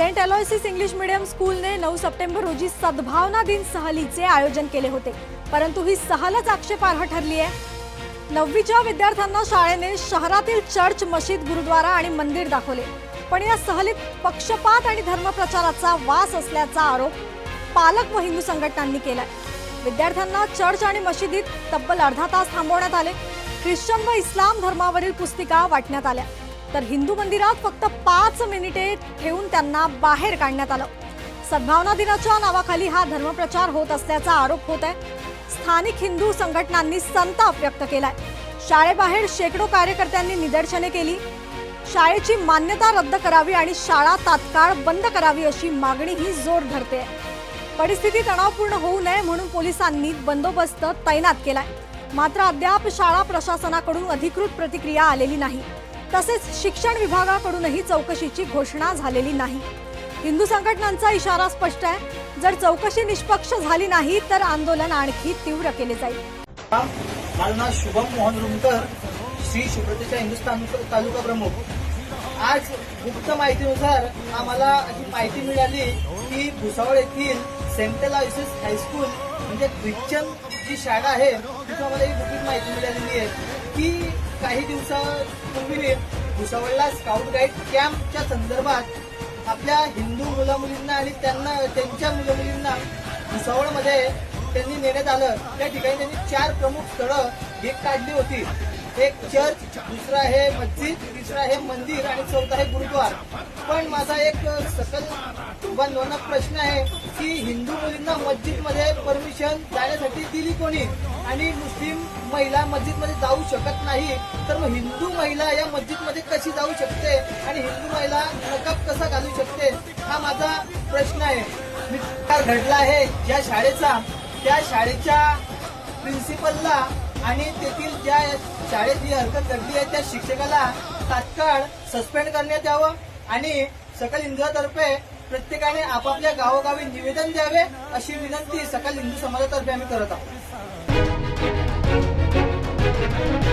Saint Aloysius English medium स्कूलने नऊ सप्टेंबर रोजी सद्भावना दिन सहलीचे आयोजन केले होते. परंतु ही सहलच आक्षेपार्ह ठरली आहे. नववीच्या विद्यार्थ्यांना शाळेने शहरातील चर्च मशीद गुरुद्वारा आणि मंदिर दाखवले. पण या सहलीत पक्षपात आणि धर्मप्रचाराचा वास असल्याचा आरोप पालक व हिंदू संघटनांनी केलाय. विद्यार्थ्यांना चर्च आणि मशिदीत तब्बल अर्धा तास थांबवण्यात आले. ख्रिश्चन व इस्लाम धर्मावरील पुस्तिका वाटण्यात आल्या. तर हिंदू मंदिरात फक्त पाच मिनिटे ठेवून त्यांना बाहेर काढण्यात आलं. सद्भावना दिनाच्या नावाखाली हा धर्मप्रचार होत असल्याचा आरोप होत आहे. स्थानिक हिंदू संघटनांनी संताप व्यक्त केलाय. शाळेबाहेर शेकडो कार्यकर्त्यांनी निदर्शने केली. शाळेची मान्यता रद्द करावी आणि शाळा तात्काळ बंद करावी अशी मागणी ही जोर धरते. परिस्थिती तणावपूर्ण होऊ नये म्हणून पोलिसांनी बंदोबस्त तैनात केलाय. मात्र अद्याप शाळा प्रशासनाकडून अधिकृत प्रतिक्रिया आलेली नाही. तसेच शिक्षण विभागाकडूनही चौकशीची घोषणा झालेली नाही. हिंदू संघटनांचा इशारा स्पष्ट आहे. जर चौकशी निष्पक्ष झाली नाही तर आंदोलन आणखी तीव्र केले जाईल. माझं नाव शुभम मोहन रुमकर श्री शुभ्रतेच्या हिंदुस्थान तालुका प्रमुख. आज गुप्त माहितीनुसार आम्हाला अशी माहिती मिळाली की भुसावळ येथील सेंट्रल आयुसेस हायस्कूल म्हणजे ख्रिश्चन जी शाळा आहे तिथं आम्हाला ही गुपित माहिती मिळालेली आहे. की काही दिवसापूर्वी भुसावळला स्काउट गाईड कॅम्पच्या संदर्भात आपल्या हिंदू मुलामुलींना आणि त्यांना त्यांच्या मुलामुलींना भुसावळमध्ये त्यांनी नेण्यात आलं. त्या ठिकाणी त्यांनी चार प्रमुख स्थळं एक काढली होती. एक चर्च दुसरं आहे मस्जिद तिसरं आहे मंदिर आणि चौथा आहे गुरुद्वार. पण माझा एक सकल बांधवांना प्रश्न आहे की हिंदू मुलींना मस्जिदमध्ये परमिशन जाण्यासाठी दिली कोणी? आणि मुस्लिम महिला मस्जिदमध्ये जाऊ शकत नाही तर मग हिंदू महिला या मस्जिदमध्ये कशी जाऊ शकते? आणि हिंदू महिला नकाब कसा घालू शकते? हा माझा प्रश्न आहे. घडला आहे ज्या शाळेचा. त्या शाळेच्या प्रिन्सिपलला आणि तेथील ज्या शाळेत ही हरकत घडली आहे त्या शिक्षकाला तात्काळ सस्पेंड करण्यात यावं आणि सकल हिंदूतर्फे प्रत्येकाने आपापल्या गावोगावी निवेदन द्यावे अशी विनंती सकल हिंदू समाजातर्फे आम्ही करत आहोत. Thank you.